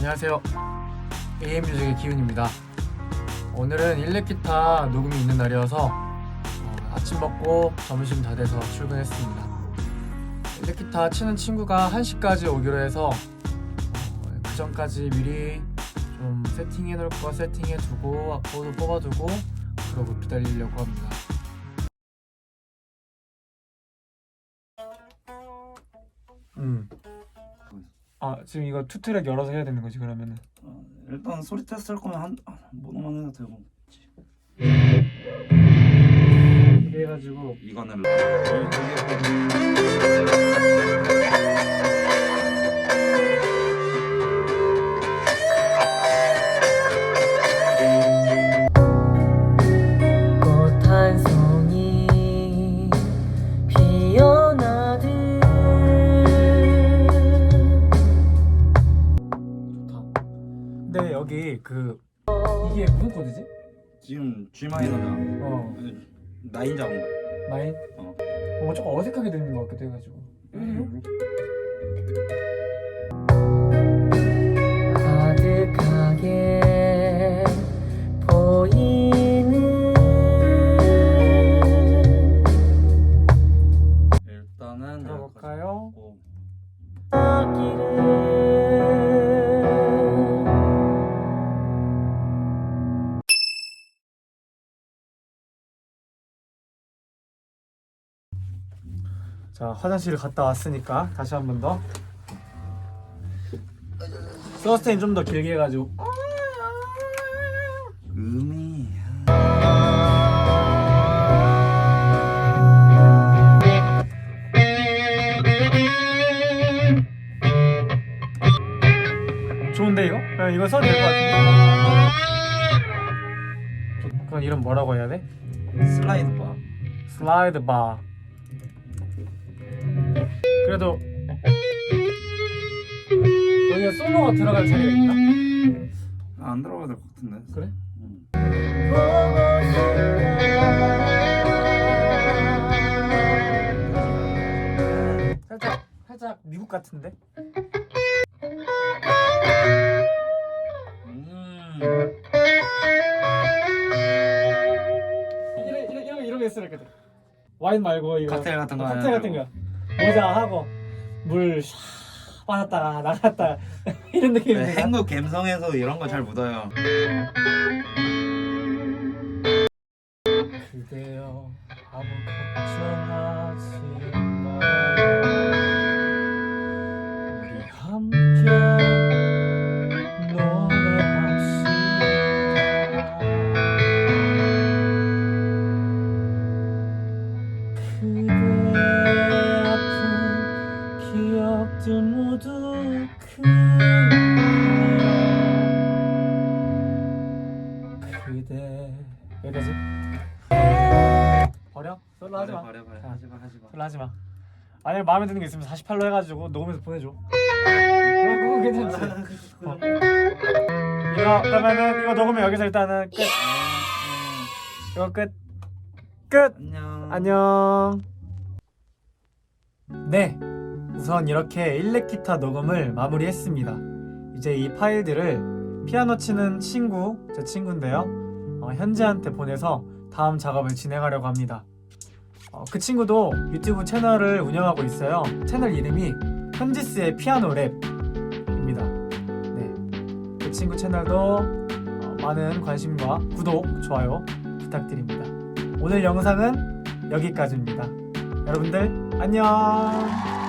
안녕하세요. AM뮤직의 기훈입니다. 오늘은 일렉 기타 녹음이 있는 날이어서 어, 아침 먹고 점심 다 돼서 출근했습니다. 일렉 기타 치는 친구가 1시까지 오기로 해서 어, 그 전까지 미리 좀 세팅해 놓을 거 세팅해 두고 악보도 뽑아두고 그러고 기다리려고 합니다. 음. 아 지금 이거 투 트랙 열어서 해야 되는 거지 그러면은. 어, 일단 소리 테스트 할 거면 한 아, 모노만 해도 되고. 이게 해가지고 이거는 꽃 그 이게 무슨 코드지? 지금 G 마이너다 어 나인 잡은 거야 나인. 어. 뭔가 조금 어색하게 들리는 것 같기도 해가지고. 음. 자 화장실을 갔다 왔으니까 다시 한 번 더. 서스테인 좀 더 길게 해가지고. 음이 좋은데 이거? 그냥 이거 써도 될 것 같은데. 그건 이름 뭐라고 해야 돼? 슬라이드 바 슬라이드 바. 그래도 여기가 솔로가 들어갈 자리가? 아, 안 들어가도 될것 같은데 그래? 음. 살짝 살짝 미국 같은데? 음. 이런 이런 이런 이런 거 했으랬거든. 와인 말고 이거 칵테일 같은 거 칵테일 같은 거 모자 하고 물 샤, 받았다가 나갔다 이런 느낌이 네, 네, 한국 감성에서 이런 거 잘 묻어요. 그대여 아무 걱정하지 마 솔로 하지 마. 버려 버려 자. 하지마 하지마 솔로 하지 마. 만약에 마음에 드는 게 있으면 48로 해가지고 녹음해서 보내줘. 그건 괜찮지. 어. 이거 그러면은 이거 녹음은 여기서 일단은 끝. 이거 끝. 끝. 안녕 안녕. 네. 우선 이렇게 일렉 기타 녹음을 마무리했습니다. 이제 이 파일들을 피아노 치는 친구, 제 친구인데요. 어, 현지한테 보내서 다음 작업을 진행하려고 합니다. 어, 그 친구도 유튜브 채널을 운영하고 있어요. 채널 이름이 현지스의 피아노 랩입니다. 네. 그 친구 채널도 어, 많은 관심과 구독, 좋아요 부탁드립니다. 오늘 영상은 여기까지입니다. 여러분들 안녕.